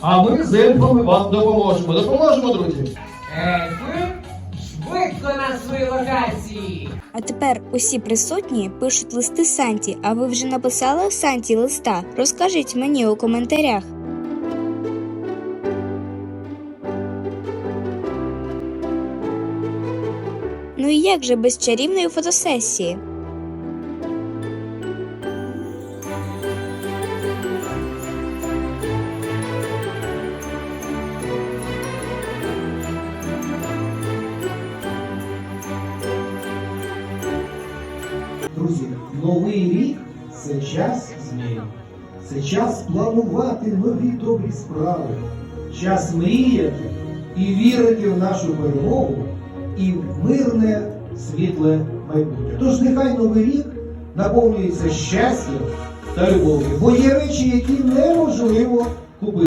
А ми з ельфами вам допоможемо. Допоможемо, друзі. Ельфи, швидко на свої локації. А тепер усі присутні пишуть листи Санті. А ви вже написали Санті листа? Розкажіть мені у коментарях. Ну і як же без чарівної фотосесії? Друзі, новий рік це час змін. Це час планувати нові добрі справи, час мріяти і вірити в нашу перемогу і в мирне світле майбутнє. Тож нехай новий рік наповнюється щастям та любов'ю, бо є речі, які неможливо купити.